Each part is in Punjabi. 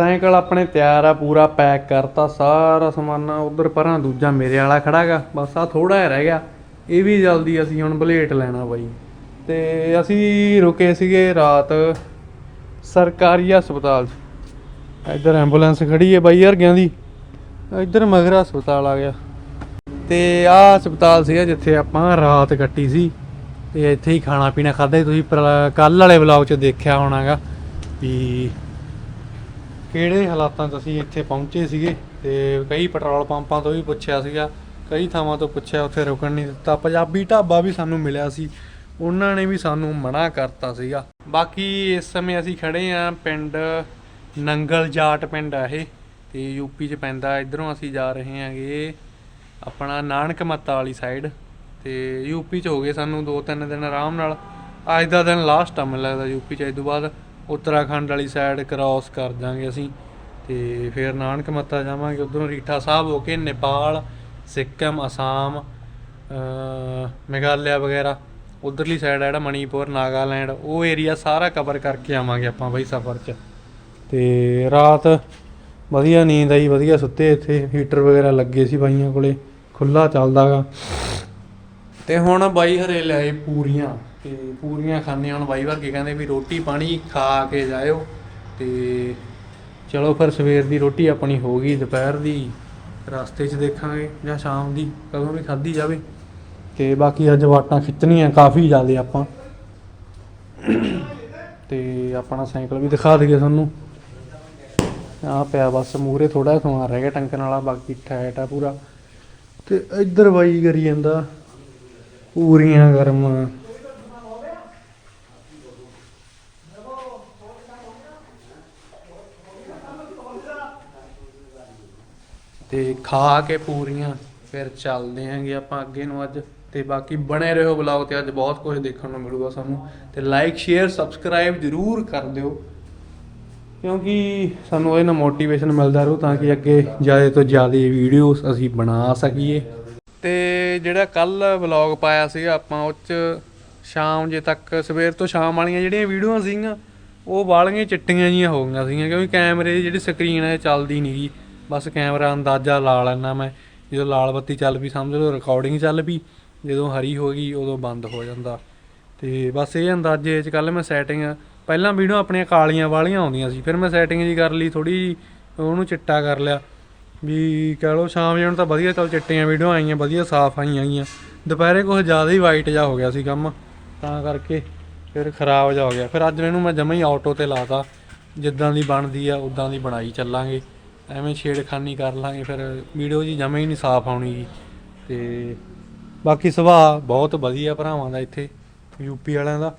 ਸਾਈਕਲ ਆਪਣੇ ਤਿਆਰ ਆ, ਪੂਰਾ ਪੈਕ ਕਰਤਾ, ਸਾਰਾ ਸਮਾਨਾ ਉਧਰ ਪਰਾਂ ਦੂਜਾ ਮੇਰੇ ਵਾਲਾ ਖੜਾਗਾ। ਬਸ ਆ ਥੋੜਾ ਜਿਹਾ ਰਹਿ ਗਿਆ। ਇਹ ਵੀ ਜਲਦੀ ਅਸੀਂ ਹੁਣ ਬਲੇਟ ਲੈਣਾ ਬਾਈ। ਤੇ ਅਸੀਂ ਰੁਕੇ ਸੀਗੇ ਰਾਤ ਸਰਕਾਰੀ ਹਸਪਤਾਲ 'ਚ। ਇੱਧਰ ਐਂਬੂਲੈਂਸ ਖੜੀ ਹੈ ਬਾਈ ਹਰਗਿਆਂ ਦੀ। ਇੱਧਰ ਮਗਰ ਹਸਪਤਾਲ ਆ ਗਿਆ। ਤੇ ਆਹ ਹਸਪਤਾਲ ਸੀਗਾ ਜਿੱਥੇ ਆਪਾਂ ਰਾਤ ਕੱਟੀ ਸੀ। ਤੇ ਇੱਥੇ ਹੀ ਖਾਣਾ ਪੀਣਾ ਖਾਦਾ ਤੁਸੀਂ ਕੱਲ ਵਾਲੇ ਵਲੌਗ 'ਚ ਦੇਖਿਆ ਹੋਣਾਗਾ ਵੀ ਕਿਹੜੇ ਹਾਲਾਤਾਂ 'ਚ ਅਸੀਂ ਇੱਥੇ ਪਹੁੰਚੇ ਸੀਗੇ ਤੇ ਕਈ ਪੈਟਰੋਲ ਪੰਪਾਂ ਤੋਂ ਵੀ ਪੁੱਛਿਆ ਸੀਗਾ, ਕਈ ਥਾਵਾਂ ਤੋਂ ਪੁੱਛਿਆ, ਉੱਥੇ ਰੁਕਣ ਨਹੀਂ ਦਿੱਤਾ। ਪੰਜਾਬੀ ਢਾਬਾ ਵੀ ਸਾਨੂੰ ਮਿਲਿਆ ਸੀ, ਉਹਨਾਂ ਨੇ ਵੀ ਸਾਨੂੰ ਮਨਾ ਕਰਤਾ ਸੀਗਾ। ਬਾਕੀ ਇਸ ਸਮੇਂ ਅਸੀਂ ਖੜੇ ਆਂ ਪਿੰਡ ਨੰਗਲ ਜਾਟ ਪਿੰਡ ਆ ਇਹ, ਤੇ ਯੂਪੀ 'ਚ ਪੈਂਦਾ, ਇਧਰੋਂ ਅਸੀਂ ਜਾ ਰਹੇ ਹਾਂਗੇ ਆਪਣਾ ਨਾਨਕ ਮੱਤਾ ਵਾਲੀ ਸਾਈਡ ਤੇ ਯੂਪੀ 'ਚ ਹੋ ਗਏ ਸਾਨੂੰ 2-3 ਦਿਨ ਆਰਾਮ ਨਾਲ। ਅੱਜ ਦਾ ਦਿਨ ਲਾਸਟ ਆ, ਮੈਨੂੰ ਲੱਗਦਾ ਯੂਪੀ 'ਚ ਇਸ ਤੋਂ ਬਾਅਦ। ਉੱਤਰਾਖੰਡ ਵਾਲੀ ਸਾਈਡ ਕ੍ਰਾਸ ਕਰ ਜਾਾਂਗੇ ਅਸੀਂ ਤੇ ਫਿਰ ਨਾਨਕ ਮੱਤਾ ਜਾਵਾਂਗੇ। ਉਧਰੋਂ ਰੀਠਾ ਸਾਹਿਬ ਹੋ ਕੇ ਨੇਪਾਲ, ਸਿੱਕਮ, ਅਸਾਮ ਮੇਘਾਲਿਆ ਵਗੈਰਾ। ਉਧਰਲੀ ਸਾਈਡ ਆ ਜਿਹੜਾ ਮਣੀਪੁਰ, ਨਾਗਾਲੈਂਡ, ਉਹ ਏਰੀਆ ਸਾਰਾ ਕਵਰ ਕਰਕੇ ਆਵਾਂਗੇ ਆਪਾਂ ਬਈ ਸਫ਼ਰ 'ਚ। ਤੇ ਰਾਤ ਵਧੀਆ ਨੀਂਦ ਆਈ, ਵਧੀਆ ਸੁੱਤੇ ਇੱਥੇ। ਹੀਟਰ ਵਗੈਰਾ ਲੱਗੇ ਸੀ ਬਾਈਆਂ ਕੋਲੇ। ਖੁੱਲਾ ਚੱਲਦਾਗਾ ਤੇ ਹੁਣ ਬਾਈ ਹਰੇ ਲਏ ਪੂਰੀਆਂ। ਤੇ ਪੂਰੀਆਂ ਖਾਣੇ ਹੁਣ ਬਾਈ ਵਰਗੇ ਕਹਿੰਦੇ ਵੀ ਰੋਟੀ ਪਾਣੀ ਖਾ ਕੇ ਜਾਇਓ ਤੇ ਚਲੋ ਫਿਰ ਸਵੇਰ ਦੀ ਰੋਟੀ ਆਪਣੀ ਹੋ ਗਈ, ਦੁਪਹਿਰ ਦੀ ਰਸਤੇ 'ਚ ਦੇਖਾਂਗੇ ਜਾਂ ਸ਼ਾਮ ਦੀ, ਕਦੋਂ ਵੀ ਖਾਧੀ ਜਾਵੇ। ਤੇ ਬਾਕੀ ਅੱਜ ਵਾਟਾਂ ਖਿੱਚਣੀਆਂ ਕਾਫੀ ਜ਼ਿਆਦੇ ਆਪਾਂ। ਤੇ ਆਪਣਾ ਸਾਈਕਲ ਵੀ ਦਿਖਾ ਦਈਏ ਤੁਹਾਨੂੰ। ਆ ਪਿਆ ਬਸ ਮੂਰੇ ਥੋੜਾ ਜਿਹਾ ਸਮਾਨ ਰਹਿ ਗਿਆ ਟੰਕਣ ਵਾਲਾ, ਬਾਕੀ ਠੈਟ ਆ ਪੂਰਾ। ਤੇ ਇੱਧਰ ਬਾਈ ਕਰੀ ਜਾਂਦਾ ਪੂਰੀਆਂ ਗਰਮ ਤੇ ਖਾ ਕੇ ਪੂਰੀਆਂ, ਫਿਰ ਚੱਲਦੇ ਆਂਗੇ ਆਪਾਂ ਅੱਗੇ ਨੂੰ ਅੱਜ। ਤੇ ਬਾਕੀ ਬਣੇ ਰਹੋ ਬਲੌਗ ਤੇ, ਅੱਜ ਬਹੁਤ ਕੁਝ ਦੇਖਣ ਨੂੰ ਮਿਲੂਗਾ ਸਾਨੂੰ। ਤੇ ਲਾਈਕ ਸ਼ੇਅਰ ਸਬਸਕ੍ਰਾਈਬ ਜਰੂਰ ਕਰ ਦਿਓ। ਕਿਉਂਕਿ ਸਾਨੂੰ ਇਹ ਨਾ ਮੋਟੀਵੇਸ਼ਨ ਮਿਲਦਾ ਰਹੂ ਤਾਂ ਕਿ ਅੱਗੇ ਜ਼ਿਆਦਾ ਤੋਂ ਜ਼ਿਆਦਾ ਵੀਡੀਓਜ਼ ਅਸੀਂ ਬਣਾ ਸਕੀਏ। ਤੇ ਜਿਹੜਾ ਕੱਲ ਵਲੌਗ ਪਾਇਆ ਸੀਗਾ ਆਪਾਂ, ਉਹ ਚ ਸ਼ਾਮ ਜੇ ਤੱਕ, ਸਵੇਰ ਤੋਂ ਸ਼ਾਮ ਵਾਲੀਆਂ ਜਿਹੜੀਆਂ ਵੀਡੀਓਆਂ ਸੀਗੀਆਂ, ਉਹ ਵਾਲੀਆਂ ਚਿੱਟੀਆਂ ਜੀਆਂ ਹੋ ਗਈਆਂ ਸੀਗੀਆਂ। ਕਿਉਂਕਿ ਕੈਮਰੇ ਦੀ ਜਿਹੜੀ ਸਕਰੀਨ ਹੈ ਇਹ ਚੱਲਦੀ ਨਹੀਂ ਗਈ ਬਸ ਕੈਮਰਾ ਅੰਦਾਜ਼ਾ ਲਾ ਲੈਣਾ ਮੈਂ, ਜਦੋਂ ਲਾਲ ਬੱਤੀ ਚੱਲ ਪਈ ਸਮਝ ਲਓ ਰਿਕਾਰਡਿੰਗ ਚੱਲ ਪਈ, ਜਦੋਂ ਹਰੀ ਹੋ ਗਈ ਉਦੋਂ ਬੰਦ ਹੋ ਜਾਂਦਾ। ਤੇ ਬਸ ਇਹ ਅੰਦਾਜ਼ੇ ਚ ਕੱਲ ਮੈਂ ਸੈਟਿੰਗ ਪਹਿਲਾਂ ਵੀਡੀਓ ਆਪਣੀਆਂ ਕਾਲੀਆਂ ਵਾਲੀਆਂ ਆਉਂਦੀਆਂ ਸੀ, ਫਿਰ ਮੈਂ ਸੈਟਿੰਗ ਜੀ ਕਰ ਲਈ ਥੋੜੀ ਉਹਨੂੰ ਚਿੱਟਾ ਕਰ ਲਿਆ। ਵੀ ਕਹ ਲਓ ਸ਼ਾਮ ਜਿਹੇ ਨੂੰ ਤਾਂ ਵਧੀਆ, ਚੱਲ ਚਿੱਟੀਆਂ ਵੀਡੀਓ ਆਈਆਂ, ਵਧੀਆ ਸਾਫ਼ ਆਈਆਂ ਗਈਆਂ ਦੁਪਹਿਰੇ ਕੁਝ ਜ਼ਿਆਦਾ ਹੀ ਵਾਈਟ ਜਾ ਹੋ ਗਿਆ ਸੀ ਕੰਮ, ਤਾਂ ਕਰਕੇ ਫਿਰ ਖਰਾਬ ਜਾ ਹੋ ਗਿਆ। ਫਿਰ ਅੱਜ ਇਹਨੂੰ ਮੈਂ ਜਮਾਂ ਹੀ ਆਟੋ ਤੇ ਲਾਤਾ, ਜਿੱਦਾਂ ਦੀ ਬਣਦੀ ਆ ਉਦਾਂ ਦੀ ਬਣਾਈ ਚੱਲਾਂਗੇ। ਐਵੇਂ ਛੇੜਖਾਨੀ ਕਰ ਲਾਂਗੇ, ਫਿਰ ਵੀਡੀਓ ਜੀ ਜਮੇ ਹੀ ਨਹੀਂ ਸਾਫ਼ ਆਉਣੀ ਜੀ। ਤੇ ਬਾਕੀ ਸੁਭਾਅ ਬਹੁਤ ਵਧੀਆ ਭਰਾਵਾਂ ਦਾ ਇੱਥੇ ਯੂਪੀ ਵਾਲਿਆਂ ਦਾ।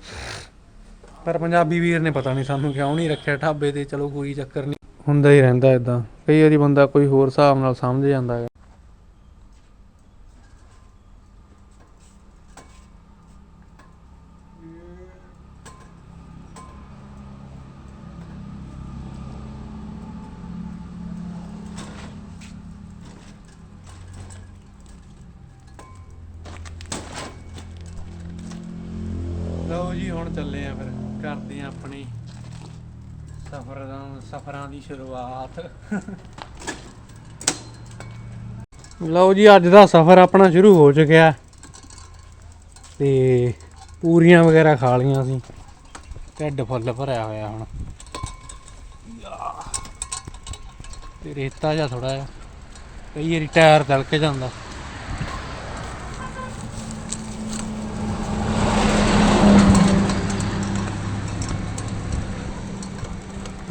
ਪਰ ਪੰਜਾਬੀ ਵੀਰ ਨੇ ਪਤਾ ਨਹੀਂ ਸਾਨੂੰ ਕਿਉਂ ਨਹੀਂ ਰੱਖਿਆ ਢਾਬੇ ਤੇ, ਚਲੋ ਕੋਈ ਚੱਕਰ ਨਹੀਂ। ਹੁੰਦਾ ਹੀ ਰਹਿੰਦਾ ਇਦਾਂ ਕਈ ਵਾਰੀ ਬੰਦਾ ਕੋਈ ਹੋਰ ਹਿਸਾਬ ਨਾਲ ਸਮਝ ਜਾਂਦਾ ਹੈ ਲਓ ਜੀ ਹੁਣ ਚੱਲੇ ਆ ਫਿਰ, ਕਰਦੇ ਆ ਆਪਣੀ ਸਫ਼ਰ ਦਾ, ਸਫ਼ਰਾਂ ਦੀ ਸ਼ੁਰੂਆਤ। ਲਓ ਜੀ, ਅੱਜ ਦਾ ਸਫ਼ਰ ਆਪਣਾ ਸ਼ੁਰੂ ਹੋ ਚੁੱਕਿਆ। ਤੇ ਪੂਰੀਆਂ ਵਗੈਰਾ ਖਾ ਲੀਆਂ ਸੀ ਢਿੱਡ ਫੁੱਲ ਭਰਿਆ ਹੋਇਆ ਹੁਣ। ਤੇ ਰੇਤਾ ਜਿਹਾ ਥੋੜਾ ਜਿਹਾ। ਕਈ ਵਾਰੀ ਟਾਇਰ ਤਲਕ ਜਾਂਦਾ।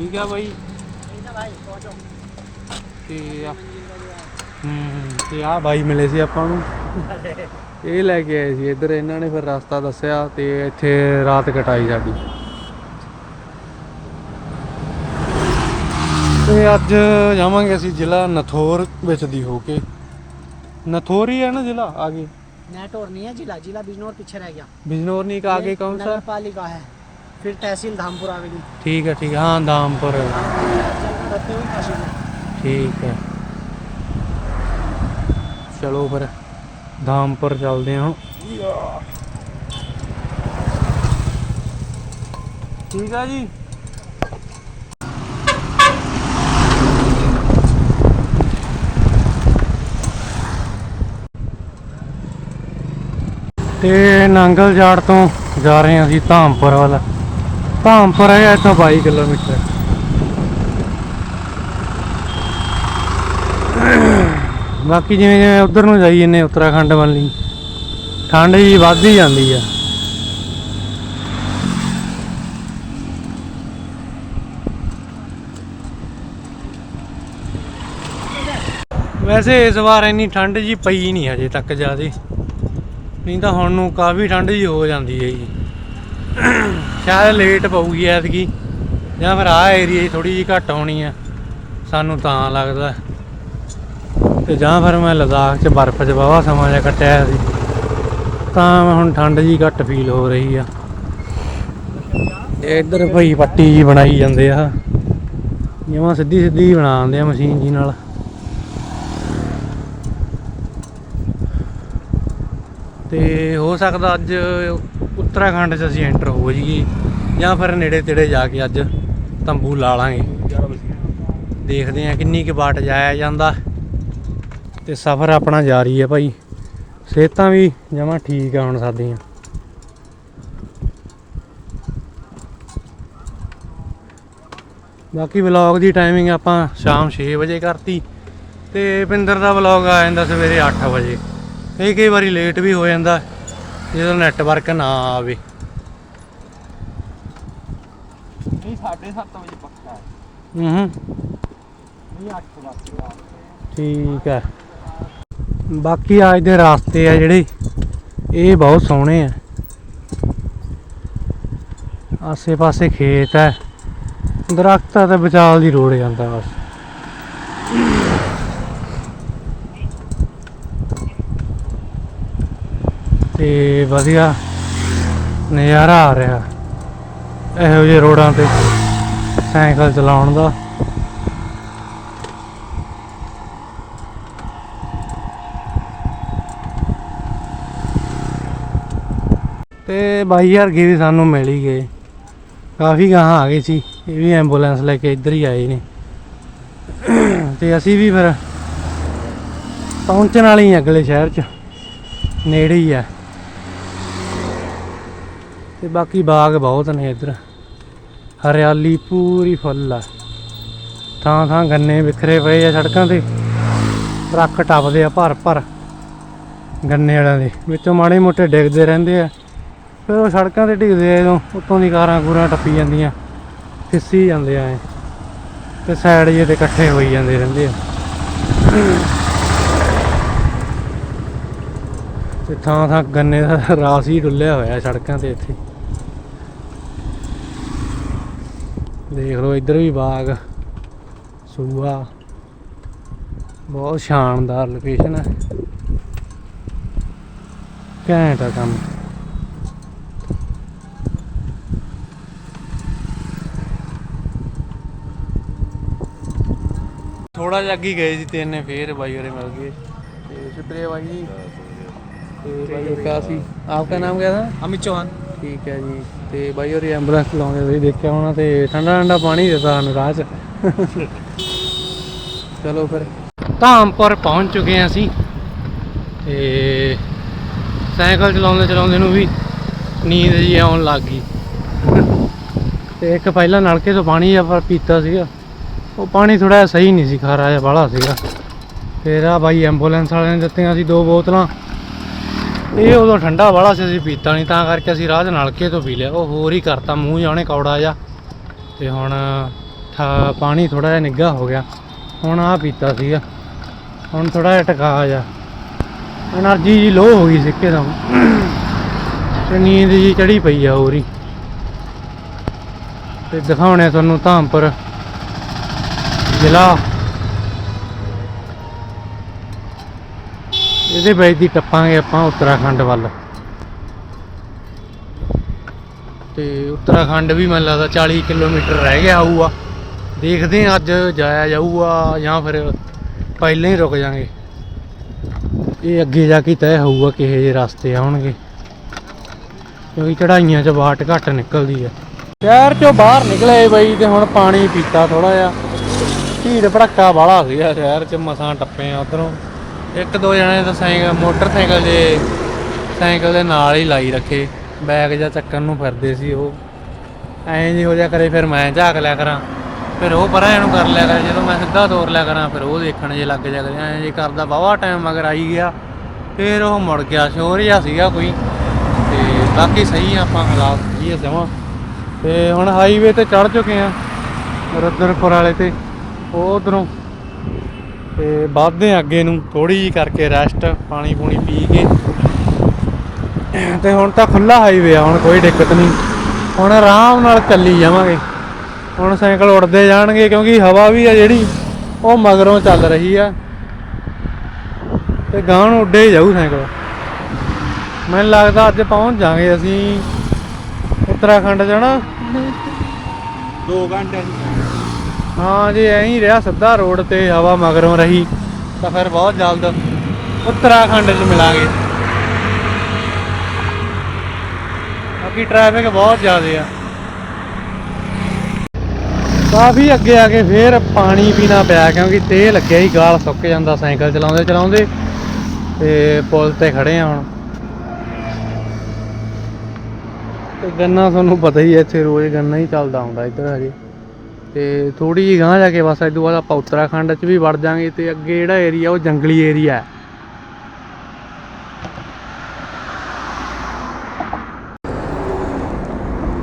ਠੀਕ ਆ ਬਾਈ? ਤੇ ਆ ਹੂੰ ਤੇ ਆ ਬਾਈ ਮਿਲੇ ਸੀ ਆਪਾਂ ਨੂੰ। ਇਹ ਲੈ ਕੇ ਆਏ ਸੀ ਇੱਧਰ ਇਹਨਾਂ ਨੇ ਫਿਰ ਰਸਤਾ ਦੱਸਿਆ ਤੇ ਇੱਥੇ ਰਾਤ ਕਟਾਈ ਸਾਡੀ। ਤੇ ਅੱਜ ਜਾਵਾਂਗੇ ਅਸੀਂ ਜ਼ਿਲ੍ਹਾ ਨਥੋਰ ਵਿੱਚ ਦੀ ਹੋ ਕੇ। ਨਥੋਰ ਹੀ ਹੈ ਨਾ ਜ਼ਿਲ੍ਹਾ ਆਗੇ नेटवर्क नहीं है जिला जिला बिजनौर पीछे रह गया बिजनौर नहीं का आगे कौन सा नगरपालिका है फिर तहसील धामपुर आवेगी ठीक है ठीक है हाँ धामपुर ਠੀਕ ਹੈ। ਚਲੋ ਫਿਰ ਧਾਮਪੁਰ ਚੱਲਦੇ ਹਾਂ। ਠੀਕ ਆ ਜੀ। ਤੇ ਨੰਗਲ ਜਾੜ ਤੋਂ ਜਾ ਰਹੇ ਹਾਂ ਅਸੀਂ ਧਾਮਪੁਰ ਵੱਲ। ਧਾਮਪੁਰ ਹੈ ਇੱਥੋਂ 22 ਕਿਲੋਮੀਟਰ। ਬਾਕੀ ਜਿਵੇਂ ਜਿਵੇਂ ਉਧਰ ਨੂੰ ਜਾਈ ਜੰਨੇ ਉੱਤਰਾਖੰਡ ਵੱਲ ਨੂੰ ਠੰਡ ਜੀ ਵੱਧਦੀ ਜਾਂਦੀ ਆ। ਵੈਸੇ ਇਸ ਵਾਰ ਇੰਨੀ ਠੰਡ ਜੀ ਪਈ ਨਹੀਂ ਹਜੇ ਤੱਕ ਜਿਆਦੇ। ਨਹੀਂ ਤਾਂ ਹੁਣ ਨੂੰ ਕਾਫੀ ਠੰਡ ਜੀ ਹੋ ਜਾਂਦੀ ਹੈ ਜੀ। ਸ਼ਾਇਦ ਲੇਟ ਪਊਗੀ ਐਤਕੀ। ਜਾਂ ਫਿਰ ਆਹ ਏਰੀਆ ਥੋੜੀ ਜੀ ਘੱਟ ਹੋਣੀ ਆ। ਸਾਨੂੰ ਤਾਂ ਲੱਗਦਾ। ਤੇ ਜਾਂ ਫਿਰ ਮੈਂ ਲਦਾਖ 'ਚ ਬਰਫ਼ 'ਚ ਵਾਹਵਾ ਸਮਾਂ ਜਿਹਾ ਕੱਟਿਆ ਸੀ। ਤਾਂ ਮੈਂ ਹੁਣ ਠੰਡ ਜੀ ਘੱਟ ਫੀਲ ਹੋ ਰਹੀ ਆ। ਇੱਧਰ ਭਈ ਪੱਟੀ ਜੀ ਬਣਾਈ ਜਾਂਦੇ ਆ। ਜਿਵੇਂ ਸਿੱਧੀ ਸਿੱਧੀ ਬਣਾ ਦਿੰਦੇ ਆ ਮਸ਼ੀਨ ਜੀ ਨਾਲ। ਤੇ ਹੋ ਸਕਦਾ ਅੱਜ ਉੱਤਰਾਖੰਡ 'ਚ ਅਸੀਂ ਐਂਟਰ ਹੋ ਜਾਈਏ ਜਾਂ ਫਿਰ ਨੇੜੇ ਤੇੜੇ ਜਾ ਕੇ ਅੱਜ ਤੰਬੂ ਲਾ ਲਾਂਗੇ। ਦੇਖਦੇ ਆ ਕਿੰਨੀ ਕੁ ਬਾਟ ਜਾਇਆ ਜਾਂਦਾ ਤੇ ਸਫ਼ਰ ਆਪਣਾ ਜਾਰੀ ਹੈ ਭਾਈ। ਸਿਹਤਾਂ ਵੀ ਜਮਾਂ ਠੀਕ ਆ ਹੁਣ ਸਾਡੀਆਂ। ਬਾਕੀ ਵਲੌਗ ਦੀ ਟਾਈਮਿੰਗ ਆਪਾਂ ਸ਼ਾਮ 6 ਵਜੇ ਕਰਤੀ ਤੇ ਪਿੰਦਰ ਦਾ ਵਲੌਗ ਆ ਜਾਂਦਾ ਸਵੇਰੇ 8 ਵਜੇ। ਤੇ ਕਈ ਵਾਰੀ ਲੇਟ ਵੀ ਹੋ ਜਾਂਦਾ ਜਦੋਂ ਨੈਟਵਰਕ ਨਾ ਆਵੇ। ਠੀਕ ਹੈ। ਬਾਕੀ ਅੱਜ ਦੇ ਰਸਤੇ ਆ ਜਿਹੜੇ ਇਹ ਬਹੁਤ ਸੋਹਣੇ ਆ। ਆਸੇ-ਪਾਸੇ ਖੇਤ ਹੈ। ਦਰਖਤਾਂ ਤੇ ਵਿਚਾਲ ਦੀ ਰੋਡ ਜਾਂਦਾ ਬਸ। ਤੇ ਵਧੀਆ ਨਜ਼ਾਰਾ ਆ ਰਿਹਾ। ਇਹੋ ਜਿਹੇ ਰੋਡਾਂ ਤੇ ਸਾਈਕਲ ਚਲਾਉਣ ਦਾ। ਤੇ ਬਾਈ ਵਰਗੇ ਵੀ ਸਾਨੂੰ ਮਿਲ ਹੀ ਗਏ। ਕਾਫੀ ਗਾਹਾਂ ਆ ਗਏ ਸੀ, ਇਹ ਵੀ ਐਂਬੂਲੈਂਸ ਲੈ ਕੇ ਇੱਧਰ ਹੀ ਆਏ ਨੇ। ਤੇ ਅਸੀਂ ਵੀ ਫਿਰ ਪਹੁੰਚਣ ਵਾਲੇ ਅਗਲੇ ਸ਼ਹਿਰ 'ਚ, ਨੇੜੇ ਹੀ ਆ। ਤੇ ਬਾਕੀ ਬਾਗ ਬਹੁਤ ਨੇ ਇੱਧਰ। ਹਰਿਆਲੀ ਪੂਰੀ ਫੁੱਲ ਆ। ਥਾਂ ਥਾਂ ਗੰਨੇ ਵਿਖਰੇ ਪਏ ਆ ਸੜਕਾਂ ਤੇ। ਰੱਖ ਟੱਪਦੇ ਆ ਭਰ ਭਰ ਗੰਨੇ ਵਾਲਿਆਂ ਦੇ। ਵਿੱਚੋਂ ਮਾੜੇ ਮੋਟੇ ਡਿੱਗਦੇ ਰਹਿੰਦੇ ਆ। ਫਿਰ ਉਹ ਸੜਕਾਂ ਤੇ ਡਿੱਗਦੇ ਆ, ਜਦੋਂ ਉੱਤੋਂ ਦੀ ਕਾਰਾਂ ਕੂਰਾਂ ਟੱਪੀ ਜਾਂਦੀਆਂ। ਫਿੱਸੀ ਜਾਂਦੇ ਆ ਐਂ। ਤੇ ਸਾਈਡ ਜੇ ਤੇ ਇਕੱਠੇ ਹੋਈ ਜਾਂਦੇ ਰਹਿੰਦੇ ਆ। ਤੇ ਥਾਂ ਥਾਂ ਗੰਨੇ ਦਾ ਰਾਸ ਹੀ ਡੁੱਲਿਆ ਹੋਇਆ ਸੜਕਾਂ ਤੇ ਇੱਥੇ। ਦੇਖ ਲਓ ਇੱਧਰ ਵੀ ਬਾਗ ਸੂਆ ਬਹੁਤ ਸ਼ਾਨਦਾਰ ਲੋਕੇਸ਼ਨ ਹੈ ਘੈਂਟ ਆ ਕੰਮ। ਥੋੜਾ ਜਿਹਾ ਅੱਗੇ ਗਏ ਸੀ ਤੇ ਇਹਨੇ ਫੇਰ ਬਾਈ ਹੋਰੇ ਮਿਲ ਗਏ। ਤੇ ਸ਼ੁਕਰੀਆ ਬਾਈ ਜੀ। ਤੇ ਬਾਈ ਕਿਆ ਸੀ ਆਪਕਾ ਨਾਮ ਕਿਆ ਥਾ? ਅਮਿਤ ਚੌਹਾਨ। ਠੀਕ ਹੈ ਜੀ। ਤੇ ਬਾਈ ਹੋਰੀ ਐਂਬੂਲੈਂਸ ਲਾਉਂਦੇ ਤੁਸੀਂ ਦੇਖਿਆ ਹੋਣਾ ਤੇ ਠੰਡਾ ਠੰਡਾ ਪਾਣੀ ਦਿੱਤਾ ਸਾਨੂੰ ਰਾਹ 'ਚ। ਚਲੋ ਫਿਰ। ਧਾਮਪੁਰ ਪਹੁੰਚ ਚੁੱਕੇ ਹਾਂ ਅਸੀਂ। ਤੇ ਸਾਈਕਲ ਚਲਾਉਂਦੇ ਚਲਾਉਂਦੇ ਨੂੰ ਵੀ ਨੀਂਦ ਜੀ ਆਉਣ ਲੱਗ ਗਈ। ਤੇ ਇੱਕ ਪਹਿਲਾਂ ਨਲਕੇ ਤੋਂ ਪਾਣੀ ਆਪਾਂ ਪੀਤਾ ਸੀਗਾ। ਉਹ ਪਾਣੀ ਥੋੜਾ ਸਹੀ ਨਹੀਂ ਸੀ, ਖਾਰਾ ਜਿਹਾ ਬਾਹਲਾ ਸੀਗਾ। ਫਿਰ ਆ ਬਾਈ ਐਂਬੂਲੈਂਸ ਵਾਲਿਆਂ ਨੇ ਦਿੱਤੀਆਂ ਸੀ ਦੋ ਬੋਤਲਾਂ। ਇਹ ਉਦੋਂ ਠੰਡਾ ਵਾਲਾ ਸੀ, ਅਸੀਂ ਪੀਤਾ ਨਹੀਂ, ਤਾਂ ਕਰਕੇ ਅਸੀਂ ਰਾਹ ਦੇ ਨਲਕੇ ਤੋਂ ਪੀ ਲਿਆ। ਉਹ ਹੋਰ ਹੀ ਕਰਤਾ, ਮੂੰਹ ਜਾਣੇ ਕੌੜਾ ਜਾ ਤੇ ਹੁਣ ਪਾਣੀ ਥੋੜਾ ਜਿਹਾ ਨਿੱਗਾ ਹੋ ਗਿਆ। ਹੁਣ ਆ ਪੀਤਾ ਸੀਗਾ। ਹੁਣ ਥੋੜਾ ਜਿਹਾ ਟਕਾ ਜਾ એનર્ਜੀ ਜੀ ਲੋ ਹੋ ਗਈ ਸਿੱਕੇ ਦਾ ਤੇ ਨੀਂਦ ਜੀ ਚੜੀ ਪਈ ਆ ਹੋਰ ਹੀ। ਤੇ ਦਿਖਾਉਣੇ ਤੁਹਾਨੂੰ ਧਾਮਪੁਰ ਜ਼ਿਲ੍ਹਾ ਇਹਦੇ ਬਾਈ ਦੀ ਟੱਪਾਂਗੇ ਆਪਾਂ ਉੱਤਰਾਖੰਡ ਵੱਲ। ਤੇ ਉੱਤਰਾਖੰਡ ਵੀ ਮੈਨੂੰ ਲੱਗਦਾ 40 ਕਿਲੋਮੀਟਰ ਰਹਿ ਗਿਆ ਹੋਊਗਾ। ਦੇਖਦੇ ਹਾਂ ਅੱਜ ਜਾਇਆ ਜਾਊਗਾ ਜਾਂ ਫਿਰ ਪਹਿਲਾਂ ਹੀ ਰੁਕ ਜਾਾਂਗੇ ਇਹ ਅੱਗੇ ਜਾ ਕੇ ਤੈਅ ਹੋਊਗਾ ਕਿਹੇ ਜਿਹੇ ਰਸਤੇ ਆਉਣਗੇ। ਕਿਉਂਕਿ ਚੜਾਈਆਂ 'ਚ ਬਾਟ ਘੱਟ ਨਿਕਲਦੀ ਆ। ਸ਼ਹਿਰ 'ਚੋਂ ਬਾਹਰ ਨਿਕਲੇ ਬਈ ਤੇ ਹੁਣ ਪਾਣੀ ਪੀਤਾ ਥੋੜਾ ਜਿਹਾ। ਭੀੜ ਭੜੱਕਾ ਵਾਲਾ ਸੀਗਾ ਸ਼ਹਿਰ 'ਚ, ਮਸਾਂ ਟੱਪੇ ਆ ਉਧਰੋਂ। ਇੱਕ ਦੋ ਜਣੇ ਤਾਂ ਸਾਈਕਲ, ਮੋਟਰਸਾਈਕਲ ਜੇ ਸਾਈਕਲ ਦੇ ਨਾਲ ਹੀ ਲਾਈ ਰੱਖੇ। ਬੈਗ ਜਾਂ ਚੱਕਣ ਨੂੰ ਫਿਰਦੇ ਸੀ ਉਹ। ਐਂ ਜੀ ਹੋ ਜਾ ਕਰੇ ਫਿਰ ਮੈਂ ਝਾਕ ਲਿਆ ਕਰਾਂ। ਫਿਰ ਉਹ ਪਰਾਂ ਨੂੰ ਕਰ ਲਿਆ ਕਰੇ। ਜਦੋਂ ਮੈਂ ਸਿੱਧਾ ਤੋਰ ਲਿਆ ਕਰਾਂ, ਫਿਰ ਉਹ ਦੇਖਣ ਜੇ ਲੱਗ ਜਾ ਕਰੇ। ਐਂ ਜੇ ਕਰਦਾ ਬਾਵਾ ਟਾਈਮ ਮਗਰ ਆਈ ਗਿਆ। ਫਿਰ ਉਹ ਮੁੜ ਗਿਆ। ਸ਼ੋਰ ਜਿਹਾ ਸੀਗਾ ਕੋਈ। ਤੇ ਬਾਕੀ ਸਹੀ ਆ ਆਪਾਂ ਹਾਲਾਤ ਸਹੀ ਆ ਜਮਾਂ ਤੇ ਹੁਣ ਹਾਈਵੇ ਤੇ ਚੜ ਚੁੱਕੇ ਆ। ਰੁਦਰਪੁਰ ਵਾਲੇ ਤੇ। ਉਹ ਉਧਰੋਂ ਤੇ ਵੱਧਦੇ ਆ ਅੱਗੇ ਨੂੰ ਥੋੜੀ ਜੀ ਕਰਕੇ ਰੈਸਟ ਪਾਣੀ ਪੂਣੀ ਪੀ ਕੇ। ਤੇ ਹੁਣ ਤਾਂ ਖੁੱਲਾ ਹਾਈਵੇ ਆ, ਹੁਣ ਕੋਈ ਦਿੱਕਤ ਨਹੀਂ। ਹੁਣ ਆਰਾਮ ਨਾਲ ਚੱਲੀ ਜਾਵਾਂਗੇ। ਹੁਣ ਸਾਈਕਲ ਉੱਡਦੇ ਜਾਣਗੇ, ਕਿਉਂਕਿ ਹਵਾ ਵੀ ਆ ਜਿਹੜੀ, ਉਹ ਮਗਰੋਂ ਚੱਲ ਰਹੀ ਆ। ਤੇ ਗਾਂ ਨੂੰ ਉੱਡੇ ਹੀ ਜਾਊ ਸਾਈਕਲ। ਮੈਨੂੰ ਲੱਗਦਾ ਅੱਜ ਪਹੁੰਚ ਜਾਾਂਗੇ ਅਸੀਂ। ਉੱਤਰਾਖੰਡ ਜਾਣਾ। ਨਾ 2 ਘੰਟੇ। ਹਾਂ ਜੇ ਐਂ ਹੀ ਰਿਹਾ ਸਿੱਧਾ ਰੋਡ ਤੇ ਹਵਾ ਮਗਰੋਂ ਰਹੀ, ਤਾਂ ਫਿਰ ਬਹੁਤ ਜਲਦ ਉੱਤਰਾਖੰਡ 'ਚ ਮਿਲਾਂਗੇ। ਬਾਕੀ ਟ੍ਰੈਫਿਕ ਬਹੁਤ ਜ਼ਿਆਦਾ ਆ। ਕਾਫੀ ਅੱਗੇ ਆ ਕੇ ਫੇਰ ਪਾਣੀ ਪੀਣਾ ਪਿਆ, ਕਿਉਂਕਿ ਤੇਲ ਲੱਗਿਆ ਹੀ ਗਾਲ ਸੁੱਕ ਜਾਂਦਾ ਸਾਈਕਲ ਚਲਾਉਂਦੇ ਚਲਾਉਂਦੇ, ਤੇ ਪੁਲ ਤੇ ਖੜੇ ਆ ਹੁਣ। ਤੇ ਗੰਨਾ ਤੁਹਾਨੂੰ ਪਤਾ ਹੀ ਹੈ ਇੱਥੇ ਰੋਜ਼ ਗੰਨਾ ਹੀ ਚੱਲਦਾ ਹੁੰਦਾ ਇੱਧਰ ਹਜੇ। ਤੇ ਥੋੜੀ ਜਿਹੀ ਗਾਂਹ ਜਾ ਕੇ ਬਸ ਇਸ ਤੋਂ ਬਾਅਦ ਆਪਾਂ ਉੱਤਰਾਖੰਡ 'ਚ ਵੀ ਵੜ ਜਾਾਂਗੇ ਤੇ ਅੱਗੇ ਜਿਹੜਾ ਏਰੀਆ ਉਹ ਜੰਗਲੀ ਏਰੀਆ ਹੈ।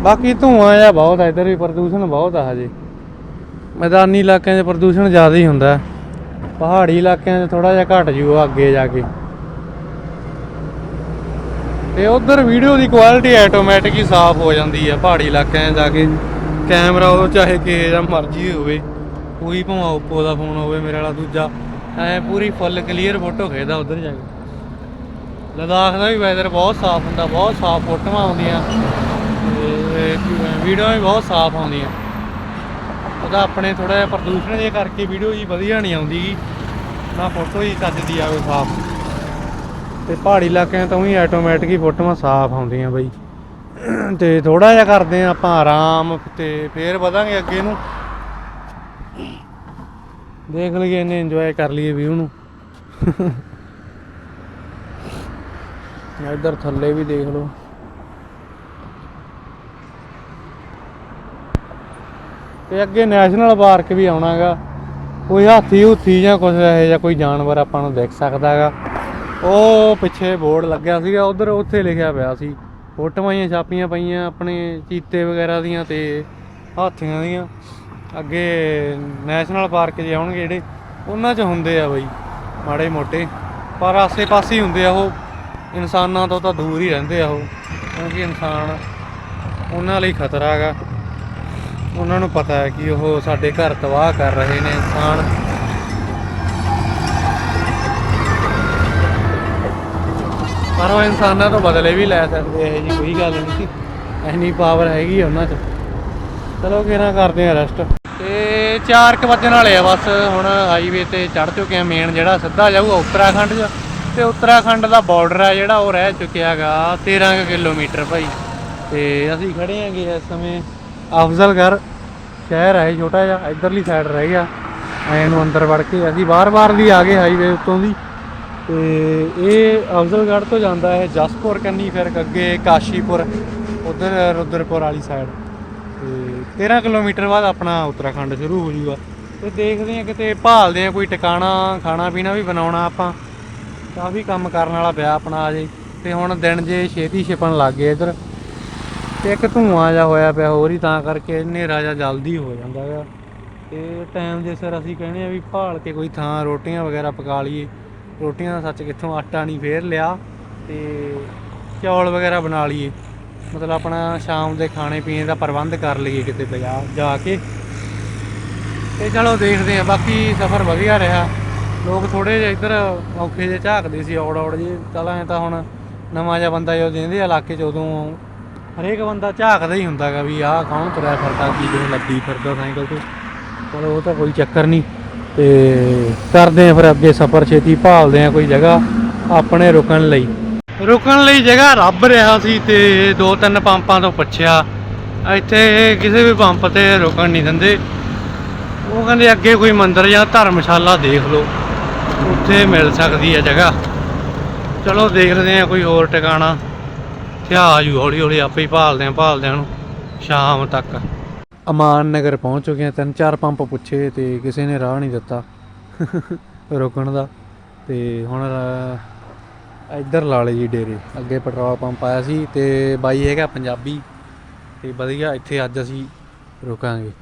ਬਾਕੀ ਧੂਆਂ ਜਿਹਾ ਬਹੁਤ ਹੈ ਇੱਧਰ ਵੀ ਪ੍ਰਦੂਸ਼ਣ ਬਹੁਤ ਆ ਹਜੇ। ਮੈਦਾਨੀ ਇਲਾਕਿਆਂ 'ਚ ਪ੍ਰਦੂਸ਼ਣ ਜ਼ਿਆਦਾ ਹੀ ਹੁੰਦਾ। ਪਹਾੜੀ ਇਲਾਕਿਆਂ 'ਚ ਥੋੜਾ ਜਿਹਾ ਘਟ ਜੂਗਾ ਅੱਗੇ ਜਾ ਕੇ। ਤੇ ਉਧਰ ਵੀਡੀਓ ਦੀ ਕੁਆਲਿਟੀ ਆਟੋਮੈਟਿਕ ਹੀ ਸਾਫ਼ ਹੋ ਜਾਂਦੀ ਹੈ ਪਹਾੜੀ ਇਲਾਕਿਆਂ 'ਚ ਜਾ ਕੇ। ਕੈਮਰਾ ਉਹ ਚਾਹੇ ਕਿਹੋ ਜਿਹਾ ਮਰਜ਼ੀ ਹੋਵੇ ਕੋਈ ਭਾਵੇਂ ਓਪੋ ਦਾ ਫੋਨ ਹੋਵੇ, ਮੇਰੇ ਵਾਲਾ ਦੂਜਾ, ਐ ਪੂਰੀ ਫੁੱਲ ਕਲੀਅਰ ਫੋਟੋ ਖਿੱਚਦਾ ਉਧਰ ਜਾ ਕੇ। ਲਦਾਖ ਦਾ ਵੀ ਵੈਦਰ ਬਹੁਤ ਸਾਫ਼ ਹੁੰਦਾ, ਬਹੁਤ ਸਾਫ਼ ਫੋਟੋਆਂ ਆਉਂਦੀਆਂ। ਤੇ ਵੀਡੀਓ ਵੀ ਬਹੁਤ ਸਾਫ਼ ਆਉਂਦੀਆਂ। ਉਹਦਾ ਆਪਣੇ ਥੋੜਾ ਜਿਹਾ ਪ੍ਰਦੂਸ਼ਣ ਦੇ ਕਰਕੇ ਵੀਡੀਓ ਜੀ ਵਧੀਆ ਨਹੀਂ ਆਉਂਦੀ ਗੀ। ਨਾ ਫੋਟੋ ਹੀ ਚੱਜਦੀ ਆਵੇ ਸਾਫ਼। ਤੇ ਪਹਾੜੀ ਇਲਾਕਿਆਂ ਤੋਂ ਵੀ ਆਟੋਮੈਟਿਕ ਹੀ ਫੋਟੋਆਂ ਸਾਫ਼ ਆਉਂਦੀਆਂ ਬਈ। ਤੇ ਥੋੜਾ ਜਿਹਾ ਕਰਦੇ ਆ ਆਪਾਂ ਆਰਾਮ ਤੇ ਫੇਰ ਵਧਾਂਗੇ ਅੱਗੇ ਨੂੰ। ਦੇਖ ਲਈਏ ਇਹਨੇ ਇੰਜੋਏ ਕਰ ਲਈਏ ਵਿਊ ਨੂੰ। ਇੱਧਰ ਥੱਲੇ ਵੀ ਦੇਖ ਲਓ। ਤੇ ਅੱਗੇ ਨੈਸ਼ਨਲ ਪਾਰਕ ਵੀ ਆਉਣਾਗਾ। ਕੋਈ ਹਾਥੀ ਹੁਥੀ ਜਾਂ ਕੁਝ ਇਹੋ ਜਿਹਾ ਕੋਈ ਜਾਨਵਰ ਆਪਾਂ ਨੂੰ ਦਿਖ ਸਕਦਾਗਾ। ਉਹ ਪਿੱਛੇ ਬੋਰਡ ਲੱਗਿਆ ਸੀਗਾ, ਉਧਰ ਉੱਥੇ ਲਿਖਿਆ ਪਿਆ ਸੀ। ਫੋਟੋਆਂ ਹੀ ਛਾਪੀਆਂ ਪਈਆਂ ਆਪਣੇ ਚੀਤੇ ਵਗੈਰਾ ਦੀਆਂ ਤੇ ਹਾਥੀਆਂ ਦੀਆਂ। ਅੱਗੇ ਨੈਸ਼ਨਲ ਪਾਰਕ ਜੇ ਆਉਣਗੇ ਜਿਹੜੇ, ਉਹਨਾਂ 'ਚ ਹੁੰਦੇ ਆ ਬਈ, ਮਾੜੇ ਮੋਟੇ। ਪਰ ਆਸੇ-ਪਾਸੇ ਹੀ ਹੁੰਦੇ ਆ ਉਹ। ਇਨਸਾਨਾਂ ਤੋਂ ਤਾਂ ਦੂਰ ਹੀ ਰਹਿੰਦੇ ਆ ਉਹ, ਕਿਉਂਕਿ ਇਨਸਾਨ ਉਹਨਾਂ ਲਈ ਖਤਰਾ ਹੈਗਾ। ਉਹਨਾਂ ਨੂੰ ਪਤਾ ਹੈ ਕਿ ਉਹ ਸਾਡੇ ਘਰ ਤਬਾਹ ਕਰ ਰਹੇ ਨੇ, ਇਨਸਾਨ ਪਰ ਉਹ ਇਨਸਾਨਾਂ ਤੋਂ ਬਦਲੇ ਵੀ ਲੈ ਸਕਦੇ ਇਹ ਜੀ ਕੋਈ ਗੱਲ ਨਹੀਂ ਸੀ। ਐਨੀ ਪਾਵਰ ਹੈਗੀ ਆ ਉਹਨਾਂ 'ਚ। ਚਲੋ ਕਿਹਨਾਂ ਕਰਦੇ ਆ ਰੈਸਟ ਤੇ 4 ਵਜਣ ਵਾਲੇ ਆ ਬਸ। ਹੁਣ ਹਾਈਵੇ ਤੇ ਚੜ ਚੁੱਕੇ ਆ ਮੇਨ ਜਿਹੜਾ ਸਿੱਧਾ ਜਾਊਗਾ ਉੱਤਰਾਖੰਡ 'ਚ। ਤੇ ਉੱਤਰਾਖੰਡ ਦਾ ਬਾਰਡਰ ਆ ਜਿਹੜਾ ਉਹ ਰਹਿ ਚੁੱਕਿਆ ਹੈਗਾ 13 ਕੁ ਕਿਲੋਮੀਟਰ ਭਾਈ। ਤੇ ਅਸੀਂ ਖੜੇ ਆਂਗੇ ਇਸ ਸਮੇਂ ਅਫਜ਼ਲਗੜ੍ਹ ਸ਼ਹਿਰ ਹੈ ਛੋਟਾ ਜਿਹਾ। ਇਧਰਲੀ ਸਾਈਡ ਰਹਿ ਗਿਆ। ਐ ਨੂੰ ਅੰਦਰ ਵੜ ਕੇ ਅਸੀਂ ਬਾਰ-ਬਾਰ ਦੀ ਆ ਗਏ ਹਾਈਵੇ ਉੱਤੋਂ ਦੀ। ਤੇ ਇਹ ਅਫਜ਼ਲਗੜ੍ਹ ਤੋਂ ਜਾਂਦਾ ਹੈ ਜਸਪੁਰ, ਕੰਨੀ ਫਿਰ ਅੱਗੇ ਕਾਸ਼ੀਪੁਰ, ਉਧਰ ਰੁਦਰਪੁਰ ਵਾਲੀ ਸਾਈਡ ਤੇ 13 ਕਿਲੋਮੀਟਰ ਬਾਅਦ ਆਪਣਾ ਉੱਤਰਾਖੰਡ ਸ਼ੁਰੂ ਹੋ ਜੂਗਾ। ਤੇ ਦੇਖਦੇ ਆ ਕਿਤੇ ਭਾਲਦੇ ਆ ਕੋਈ ਟਿਕਾਣਾ, ਖਾਣਾ ਪੀਣਾ ਵੀ ਬਣਾਉਣਾ ਆਪਾਂ। ਕਾਫੀ ਕੰਮ ਕਰਨ ਵਾਲਾ ਪਿਆ ਆਪਣਾ ਅਜੇ। ਤੇ ਹੁਣ ਦਿਨ ਜੇ ਛੇਤੀ ਛਿਪਣ ਲੱਗ ਗਏ ਇਧਰ। ਤੇ ਇੱਕ ਧੂਆਂ ਜਿਹਾ ਹੋਇਆ ਪਿਆ, ਹੋਰ ਹੀ ਤਾਂ ਕਰਕੇ ਹਨੇਰਾ ਜਿਹਾ ਜਲਦੀ ਹੋ ਜਾਂਦਾ ਹੈਗਾ ਤੇ ਟਾਈਮ ਦੇ ਸਿਰ ਅਸੀਂ ਕਹਿੰਦੇ ਆ ਵੀ ਭਾਲ ਕੇ ਕੋਈ ਥਾਂ, ਰੋਟੀਆਂ ਵਗੈਰਾ ਪਕਾ ਲਈਏ। ਰੋਟੀਆਂ ਦਾ ਸੱਚ ਕਿੱਥੋਂ ਆਟਾ ਨਹੀਂ ਫੇਰ ਲਿਆ ਤੇ ਚੌਲ ਵਗੈਰਾ ਬਣਾ ਲਈਏ। ਮਤਲਬ ਆਪਣਾ ਸ਼ਾਮ ਦੇ ਖਾਣੇ ਪੀਣੇ ਦਾ ਪ੍ਰਬੰਧ ਕਰ ਲਈਏ ਕਿਤੇ ਬਾਜ਼ਾਰ ਜਾ ਕੇ। ਤੇ ਚਲੋ ਦੇਖਦੇ ਆ ਬਾਕੀ ਸਫ਼ਰ ਵਧੀਆ ਰਿਹਾ। ਲੋਕ ਥੋੜੇ ਜਿਹਾ ਇੱਧਰ ਔਖੇ ਜਿਹੇ ਝਾਕਦੇ ਸੀ ਔੜ ਔੜ ਜੇ ਚੱਲ ਐ ਤਾਂ ਹੁਣ ਨਵਾਂ ਜਿਹਾ ਬੰਦਾ ਜੋ ਜਿਹਦੇ ਇਲਾਕੇ 'ਚ ਉਦੋਂ ਹਰੇਕ ਬੰਦਾ ਝਾਕਦਾ ਹੀ ਹੁੰਦਾਗਾ ਵੀ ਆਹ ਕੌਣ ਤੁਰਿਆ ਫਿਰਦਾ, ਕੀ ਜੋ ਲੱਦੀ ਫਿਰਦਾ ਸਾਈਕਲ ਤੇ। ਚਲੋ ਉਹ ਤਾਂ ਕੋਈ ਚੱਕਰ ਨਹੀਂ। ਤੇ ਕਰਦੇ ਆ ਫਿਰ ਅੱਗੇ ਸਫ਼ਰ, ਛੇਤੀ ਭਾਲਦੇ ਆ ਕੋਈ ਜਗ੍ਹਾ ਆਪਣੇ ਰੁਕਣ ਲਈ। ਰੁਕਣ ਲਈ ਜਗ੍ਹਾ ਰੱਬ ਰਿਹਾ ਸੀ ਤੇ ਦੋ ਤਿੰਨ ਪੰਪਾਂ ਤੋਂ ਪੁੱਛਿਆ। ਇੱਥੇ ਕਿਸੇ ਵੀ ਪੰਪ ਤੇ ਰੁਕਣ ਨਹੀਂ ਦਿੰਦੇ। ਉਹ ਕਹਿੰਦੇ, ਅੱਗੇ ਕੋਈ ਮੰਦਿਰ ਜਾਂ ਧਰਮਸ਼ਾਲਾ ਦੇਖ ਲਓ। ਉੱਥੇ ਮਿਲ ਸਕਦੀ ਹੈ ਜਗ੍ਹਾ। ਚਲੋ ਦੇਖਦੇ ਆ ਕੋਈ ਹੋਰ ਟਿਕਾਣਾ। ਤੇ ਆ ਜੂ ਹੌਲੀ ਹੌਲੀ ਆਪੇ ਹੀ ਭਾਲਦੇ ਆ ਭਾਲਦੇ ਨੂੰ ਸ਼ਾਮ ਤੱਕ। ਅਮਾਨ ਨਗਰ ਪਹੁੰਚ ਚੁੱਕੇ ਹਾਂ। ਤਿੰਨ ਚਾਰ ਪੰਪ ਪੁੱਛੇ ਤੇ ਕਿਸੇ ਨੇ ਰਾਹ ਨਹੀਂ ਦਿੱਤਾ ਰੁਕਣ ਦਾ। ਤੇ ਹੁਣ ਇੱਧਰ ਲਾ ਲਏ ਜੀ ਡੇਰੇ। ਅੱਗੇ ਪੈਟਰੋਲ ਪੰਪ ਆਇਆ ਸੀ ਤੇ ਬਾਈ ਹੈਗਾ ਪੰਜਾਬੀ। ਤੇ ਵਧੀਆ, ਇੱਥੇ ਅੱਜ ਅਸੀਂ ਰੁਕਾਂਗੇ।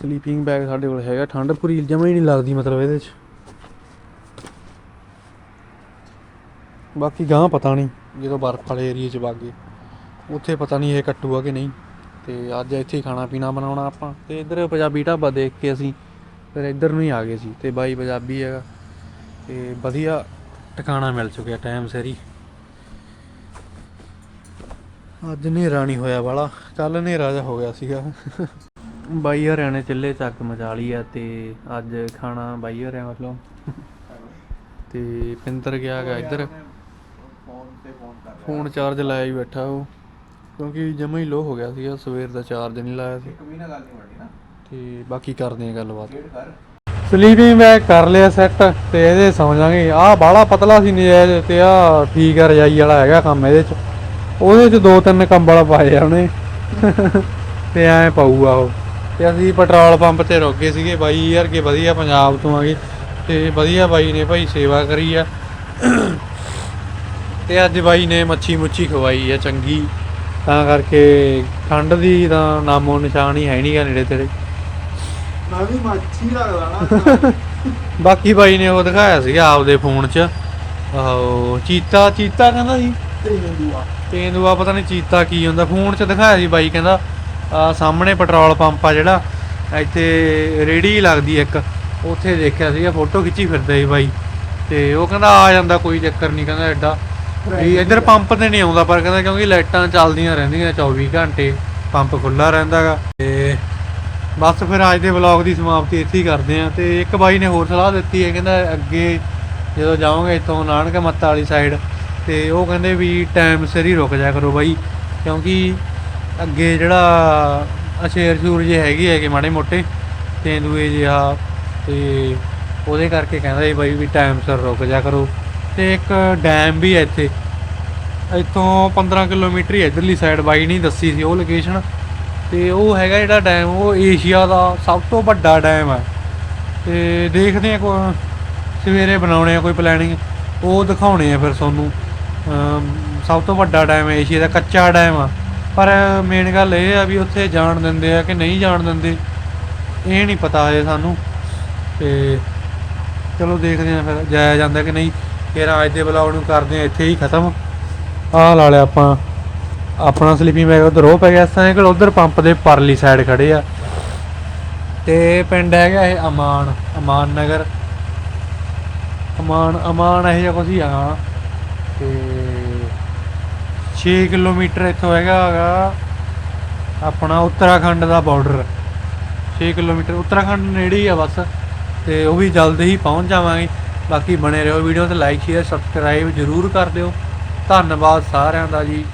ਸਲੀਪਿੰਗ ਬੈਗ ਸਾਡੇ ਕੋਲ ਹੈਗਾ। ਠੰਡ ਪੂਰੀ ਜਮਾ ਹੀ ਨਹੀਂ ਲੱਗਦੀ ਮਤਲਬ ਇਹਦੇ 'ਚ। ਬਾਕੀ ਗਾਂ ਪਤਾ ਨਹੀਂ, ਜਦੋਂ ਬਰਫ਼ ਵਾਲੇ ਏਰੀਏ 'ਚ ਵਾਗੇ ਉੱਥੇ ਪਤਾ ਨਹੀਂ ਇਹ ਕੱਟੂਗਾ ਕਿ ਨਹੀਂ। ਤੇ ਅੱਜ ਇੱਥੇ ਹੀ ਖਾਣਾ ਪੀਣਾ ਬਣਾਉਣਾ ਆਪਾਂ। ਤੇ ਇੱਧਰ ਪੰਜਾਬੀ ਢਾਬਾ ਦੇਖ ਕੇ ਅਸੀਂ ਫਿਰ ਇੱਧਰ ਨੂੰ ਹੀ ਆ ਗਏ ਸੀ ਤੇ ਬਾਈ ਪੰਜਾਬੀ ਹੈਗਾ। ਤੇ ਵਧੀਆ ਟਿਕਾਣਾ ਮਿਲ ਚੁੱਕਿਆ ਟਾਈਮ ਸਿਰ ਹੀ। ਅੱਜ ਹਨੇਰਾ ਨਹੀਂ ਹੋਇਆ ਵਾਲਾ। ਕੱਲ ਹਨੇਰਾ ਜਿਹਾ ਹੋ ਗਿਆ ਸੀਗਾ। ਬਾਈ ਹਰਿਆਂ ਨੇ ਚੁੱਲ੍ਹੇ ਚੱਕ ਮਚਾ ਲਈ ਆ ਤੇ ਅੱਜ ਖਾਣਾ ਬਾਈ ਹਰਿਆਂ ਵੱਲੋਂ। ਤੇ ਪਿੰਦਰ ਗਿਆ ਗਾ ਇੱਧਰ। ਫੋਨ ਤੇ ਫੋਨ ਕਰ ਫੋਨ ਚਾਰਜ ਲਾਇਆ ਹੀ ਬੈਠਾ ਉਹ। ਕਿਉਂਕਿ ਜਮਾ ਹੀ ਲੋ ਹੋ ਗਿਆ ਸੀਗਾ ਸਵੇਰ ਦਾ ਚਾਰਜ ਨਹੀਂ ਲਾਇਆ ਸੀ। ਇੱਕ ਵੀ ਨਾ ਗੱਲ ਨਹੀਂ ਬਣਨੀ ਨਾ। ਤੇ ਬਾਕੀ ਕਰਦੇ ਆ ਗੱਲਬਾਤ। ਸਲੀਪਿੰਗ ਬੈਗ ਕਰ ਲਿਆ ਸੈੱਟ ਤੇ ਇਹਦੇ ਸੌਂ ਜਾਾਂਗੇ ਆਹ ਬਾਹਲਾ ਪਤਲਾ ਸੀ ਨਜਾਇਜ਼ ਤੇ ਆਹ ਠੀਕ ਆ ਰਜਾਈ ਵਾਲਾ ਹੈਗਾ ਕੰਮ ਇਹਦੇ ਚ। ਉਹਦੇ ਚ ਦੋ ਤਿੰਨ ਕੰਬਲ ਪਾਏ ਆ ਉਹਨੇ। ਤੇ ਐ ਪਾਊਗਾ ਉਹ। ਤੇ ਅਸੀਂ ਪੈਟਰੋਲ ਪੰਪ ਤੇ ਰੁਕ ਗਏ ਸੀਗੇ ਬਾਈ ਯਾਰ ਕੇ ਵਧੀਆ ਪੰਜਾਬ ਤੋਂ ਆਗੇ ਤੇ ਵਧੀਆ ਬਾਈ ਨੇ ਭਾਈ ਸੇਵਾ ਕਰੀ ਆ। ਤੇ ਅੱਜ ਬਾਈ ਨੇ ਮੱਛੀ ਮੁੱਛੀ ਖਵਾਈ ਆ ਚੰਗੀ। ਤਾਂ ਕਰਕੇ ਠੰਡ ਦੀ ਤਾਂ ਨਾਮੋ ਨਿਸ਼ਾਨ ਹੀ ਹੈ ਨਹੀਂਗਾ ਨੇੜੇ ਤੇੜੇ। ਮੈਂ ਵੀ ਮੱਛੀ ਲੱਗਦਾ ਨਾ। ਬਾਕੀ ਬਾਈ ਨੇ ਉਹ ਦਿਖਾਇਆ ਸੀਗਾ ਆਪਦੇ ਫੋਨ 'ਚ। ਆਹੋ ਚੀਤਾ ਚੀਤਾ ਕਹਿੰਦਾ ਸੀ। ਤੇਂਦੂਆ। ਤੇਂਦੂਆ ਪਤਾ ਨਹੀਂ ਚੀਤਾ ਕੀ ਹੁੰਦਾ। ਫੋਨ 'ਚ ਦਿਖਾਇਆ ਸੀ ਬਾਈ ਕਹਿੰਦਾ ਆ ਸਾਹਮਣੇ ਪੈਟਰੋਲ ਪੰਪ ਆ ਜਿਹੜਾ ਇੱਥੇ ਰੇੜੀ ਲੱਗਦੀ ਇੱਕ ਉੱਥੇ ਦੇਖਿਆ ਸੀਗਾ ਫੋਟੋ ਖਿੱਚੀ ਫਿਰਦਾ ਸੀ ਬਾਈ। ਤੇ ਉਹ ਕਹਿੰਦਾ ਆ ਜਾਂਦਾ ਕੋਈ ਚੱਕਰ ਨਹੀਂ ਕਹਿੰਦਾ ਐਡਾ। ਵੀ ਇੱਧਰ ਪੰਪ ਤੇ ਨਹੀਂ ਆਉਂਦਾ, ਪਰ ਕਹਿੰਦਾ ਕਿਉਂਕਿ ਲਾਈਟਾਂ ਚੱਲਦੀਆਂ ਰਹਿੰਦੀਆਂ 24 ਘੰਟੇ ਪੰਪ ਖੁੱਲਾ ਰਹਿੰਦਾਗਾ। ਤੇ ਬਸ ਫਿਰ ਅੱਜ ਦੇ ਵਲੌਗ ਦੀ ਸਮਾਪਤੀ ਇੱਥੇ ਹੀ ਕਰਦੇ ਆਂ ਤੇ ਇੱਕ ਬਾਈ ਨੇ ਹੋਰ ਸਲਾਹ ਦਿੱਤੀ ਹੈ, ਕਹਿੰਦਾ ਅੱਗੇ ਜਦੋਂ ਜਾਓਗੇ ਇੱਥੋਂ ਨਾਨਕ ਮੱਤਾ ਵਾਲੀ ਸਾਈਡ ਤੇ ਉਹ ਕਹਿੰਦੇ ਵੀ ਟਾਈਮ ਸਿਰ ਹੀ ਰੁਕ ਜਾ ਕਰੋ ਬਾਈ, ਕਿਉਂਕਿ ਅੱਗੇ ਜਿਹੜਾ ਅਸ਼ੇਰ ਸ਼ੂਰ ਜੇ ਹੈਗੇ ਹੈਗੇ ਮਾੜੇ ਮੋਟੇ, ਤੇਂਦੂਏ ਜਿਹਾ, ਤੇ ਉਹਦੇ ਕਰਕੇ ਕਹਿੰਦਾ ਸੀ ਬਾਈ ਵੀ ਟਾਈਮ ਸਿਰ ਰੁਕ ਜਾ ਕਰੋ। ਤੇ ਇੱਕ ਡੈਮ ਵੀ ਹੈ ਇੱਥੇ। ਇੱਥੋਂ 15 ਕਿਲੋਮੀਟਰ ਹੀ ਇਧਰਲੀ ਸਾਈਡ ਬਾਈ ਨਹੀਂ ਦੱਸੀ ਸੀ ਉਹ ਲੋਕੇਸ਼ਨ ਤੇ ਉਹ ਹੈਗਾ ਜਿਹੜਾ ਡੈਮ, ਉਹ ਏਸ਼ੀਆ ਦਾ ਸਭ ਤੋਂ ਵੱਡਾ ਡੈਮ ਹੈ ਤੇ ਦੇਖਦੇ ਆ ਕੋ ਸਵੇਰੇ ਬਣਾਉਣੇ ਆ, ਕੋਈ ਪਲੈਨਿੰਗ ਉਹ ਦਿਖਾਉਣੇ ਆ ਫਿਰ ਤੁਹਾਨੂੰ। ਸਭ ਤੋਂ ਵੱਡਾ ਡੈਮ ਹੈ ਏਸ਼ੀਆ ਦਾ ਕੱਚਾ ਡੈਮ ਆ। ਪਰ ਮੇਨ ਗੱਲ ਇਹ ਆ ਵੀ ਉੱਥੇ ਜਾਣ ਦਿੰਦੇ ਆ ਕਿ ਨਹੀਂ ਜਾਣ ਦਿੰਦੇ, ਇਹ ਨਹੀਂ ਪਤਾ ਹੈ ਸਾਨੂੰ। ਤੇ ਚਲੋ ਦੇਖਦੇ ਆ ਫਿਰ, ਜਾਇਆ ਜਾਂਦਾ ਕਿ ਨਹੀਂ। ਫਿਰ ਅੱਜ ਦੇ ਵਲੌਗ ਨੂੰ ਕਰਦੇ ਆ ਇੱਥੇ ਹੀ ਖਤਮ। ਆਹ ਲਾ ਲਿਆ ਆਪਾਂ। ਆਪਣਾ ਸਲੀਪਿੰਗ ਬੈਗ ਉਧਰ ਉਹ ਪੈ ਗਿਆ, ਸਾਈਕਲ ਉਧਰ ਪੰਪ ਦੇ ਪਰਲੀ ਸਾਈਡ ਖੜੇ ਆ। ਤੇ ਪਿੰਡ ਹੈਗਾ ਇਹ ਅਮਾਨ ਅਮਾਨ ਨਗਰ। ਅਮਾਨ ਅਮਾਨ ਇਹ ਜਿਹਾ ਕੁਛ ਹੀ ਆ। ਤੇ 6 ਕਿਲੋਮੀਟਰ ਇੱਥੋਂ ਹੈਗਾ ਹੈਗਾ ਆਪਣਾ ਉੱਤਰਾਖੰਡ ਦਾ ਬਾਰਡਰ 6 ਕਿਲੋਮੀਟਰ, ਉੱਤਰਾਖੰਡ ਨੇੜੇ ਹੀ ਆ ਬਸ। ਤੇ ਉਹ ਵੀ ਜਲਦ ਹੀ ਪਹੁੰਚ ਜਾਵਾਂਗੇ। ਬਾਕੀ ਬਣੇ ਰਹੋ ਵੀਡੀਓ ਤੇ ਲਾਈਕ ਸ਼ੇਅਰ ਸਬਸਕ੍ਰਾਈਬ ਜਰੂਰ ਕਰ ਦਿਓ। ਧੰਨਵਾਦ ਸਾਰਿਆਂ ਦਾ ਜੀ।